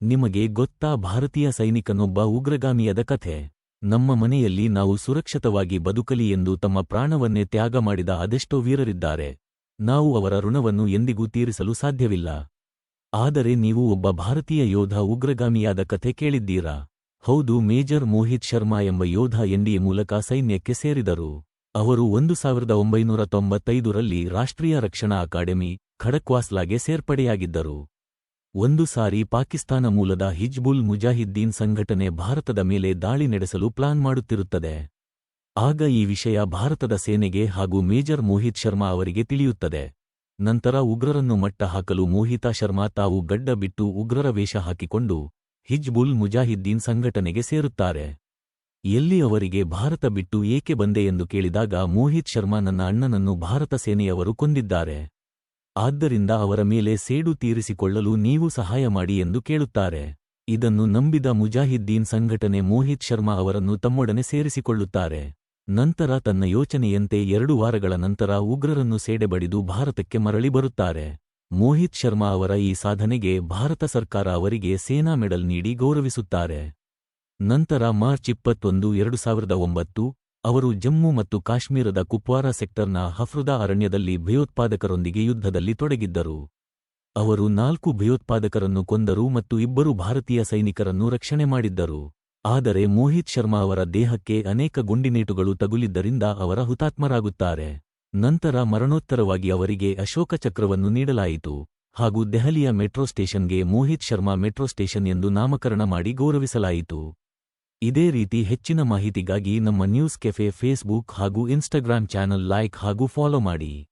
ನಿಮಗೆ ಗೊತ್ತಾ ಭಾರತೀಯ ಸೈನಿಕನೊಬ್ಬ ಉಗ್ರಗಾಮಿಯದ ಕಥೆ. ನಮ್ಮ ಮನೆಯಲ್ಲಿ ನಾವು ಸುರಕ್ಷಿತವಾಗಿ ಬದುಕಲಿ ಎಂದು ತಮ್ಮ ಪ್ರಾಣವನ್ನೇ ತ್ಯಾಗ ಮಾಡಿದ ಅದೆಷ್ಟೋ ವೀರರಿದ್ದಾರೆ. ನಾವು ಅವರ ಋಣವನ್ನು ಎಂದಿಗೂ ತೀರಿಸಲು ಸಾಧ್ಯವಿಲ್ಲ. ಆದರೆ ನೀವು ಒಬ್ಬ ಭಾರತೀಯ ಯೋಧ ಉಗ್ರಗಾಮಿಯಾದ ಕಥೆ ಕೇಳಿದ್ದೀರಾ? ಹೌದು, ಮೇಜರ್ ಮೋಹಿತ್ ಶರ್ಮಾ ಎಂಬ ಯೋಧ ಎನ್ಡಿಎ ಮೂಲಕ ಸೈನ್ಯಕ್ಕೆ ಸೇರಿದರು. ಅವರು ಒಂದು ಸಾವಿರದ ಒಂಬೈನೂರ ತೊಂಬತ್ತೈದರಲ್ಲಿ ರಾಷ್ಟ್ರೀಯ ರಕ್ಷಣಾ ಅಕಾಡೆಮಿ ಖಡಕ್ವಾಸ್ಲಾಗೆ ಸೇರ್ಪಡೆಯಾಗಿದ್ದರು. ಒಂದು ಸಾರಿ ಪಾಕಿಸ್ತಾನ ಮೂಲದ ಹಿಜ್ಬುಲ್ ಮುಜಾಹಿದ್ದೀನ್ ಸಂಘಟನೆ ಭಾರತದ ಮೇಲೆ ದಾಳಿ ನಡೆಸಲು ಪ್ಲಾನ್ ಮಾಡುತ್ತಿರುತ್ತದೆ. ಆಗ ಈ ವಿಷಯ ಭಾರತದ ಸೇನೆಗೆ ಹಾಗೂ ಮೇಜರ್ ಮೋಹಿತ್ ಶರ್ಮಾ ಅವರಿಗೆ ತಿಳಿಯುತ್ತದೆ. ನಂತರ ಉಗ್ರರನ್ನು ಮಟ್ಟ ಹಾಕಲು ಮೋಹಿತಾ ಶರ್ಮಾ ತಾವು ಗಡ್ಡ ಬಿಟ್ಟು ಉಗ್ರರ ವೇಷ ಹಾಕಿಕೊಂಡು ಹಿಜ್ಬುಲ್ ಮುಜಾಹಿದ್ದೀನ್ ಸಂಘಟನೆಗೆ ಸೇರುತ್ತಾರೆ. ಎಲ್ಲಿ ಅವರಿಗೆ ಭಾರತ ಬಿಟ್ಟು ಏಕೆ ಬಂದೆ ಎಂದು ಕೇಳಿದಾಗ ಮೋಹಿತ್ ಶರ್ಮಾ ನನ್ನ ಅಣ್ಣನನ್ನು ಭಾರತ ಸೇನೆಯವರು ಕೊಂದಿದ್ದಾರೆ. ಆದ್ದರಿಂದ ಅವರ ಮೇಲೆ ಸೇಡು ತೀರಿಸಿಕೊಳ್ಳಲು ನೀವು ಸಹಾಯ ಮಾಡಿ ಎಂದು ಕೇಳುತ್ತಾರೆ. ಇದನ್ನು ನಂಬಿದ ಮುಜಾಹಿದ್ದೀನ್ ಸಂಘಟನೆ ಮೋಹಿತ್ ಶರ್ಮಾ ಅವರನ್ನು ತಮ್ಮೊಡನೆ ಸೇರಿಸಿಕೊಳ್ಳುತ್ತಾರೆ. ನಂತರ ತನ್ನ ಯೋಚನೆಯಂತೆ ಎರಡು ವಾರಗಳ ನಂತರ ಉಗ್ರರನ್ನು ಸೇಡೆಬಡಿದು ಭಾರತಕ್ಕೆ ಮರಳಿ ಬರುತ್ತಾರೆ. ಮೋಹಿತ್ ಶರ್ಮಾ ಅವರ ಈ ಸಾಧನೆಗೆ ಭಾರತ ಸರ್ಕಾರ ಅವರಿಗೆ ಸೇನಾ ಮೆಡಲ್ ನೀಡಿ ಗೌರವಿಸುತ್ತಾರೆ. ನಂತರ ಮಾರ್ಚ್ ಇಪ್ಪತ್ತೊಂದು, ಎರಡು ಸಾವಿರದ ಒಂಬತ್ತು ಅವರು ಜಮ್ಮು ಮತ್ತು ಕಾಶ್ಮೀರದ ಕುಪ್ವಾರ ಸೆಕ್ಟರ್ನ ಹಫ್ರುದಾ ಅರಣ್ಯದಲ್ಲಿ ಭಯೋತ್ಪಾದಕರೊಂದಿಗೆ ಯುದ್ಧದಲ್ಲಿ ತೊಡಗಿದ್ದರು. ಅವರು ನಾಲ್ಕು ಭಯೋತ್ಪಾದಕರನ್ನು ಕೊಂದರು ಮತ್ತು ಇಬ್ಬರು ಭಾರತೀಯ ಸೈನಿಕರನ್ನು ರಕ್ಷಣೆ ಮಾಡಿದ್ದರು. ಆದರೆ ಮೋಹಿತ್ ಶರ್ಮಾ ಅವರ ದೇಹಕ್ಕೆ ಅನೇಕ ಗುಂಡಿನೇಟುಗಳು ತಗುಲಿದ್ದರಿಂದ ಅವರ ಹುತಾತ್ಮರಾಗುತ್ತಾರೆ. ನಂತರ ಮರಣೋತ್ತರವಾಗಿ ಅವರಿಗೆ ಅಶೋಕ ಚಕ್ರವನ್ನು ನೀಡಲಾಯಿತು. ಹಾಗೂ ದೆಹಲಿಯ ಮೆಟ್ರೋ ಸ್ಟೇಷನ್ಗೆ ಮೋಹಿತ್ ಶರ್ಮಾ ಮೆಟ್ರೋ ಸ್ಟೇಷನ್ ಎಂದು ನಾಮಕರಣ ಮಾಡಿ ಗೌರವಿಸಲಾಯಿತು. ಇದೇ ರೀತಿ ಹೆಚ್ಚಿನ ಮಾಹಿತಿಗಾಗಿ ನಮ್ಮ ನ್ಯೂಸ್ ಕೆಫೆ ಫೇಸ್ಬುಕ್ ಹಾಗೂ ಇನ್ಸ್ಟಾಗ್ರಾಂ ಚಾನೆಲ್ ಲೈಕ್ ಹಾಗೂ ಫಾಲೋ ಮಾಡಿ.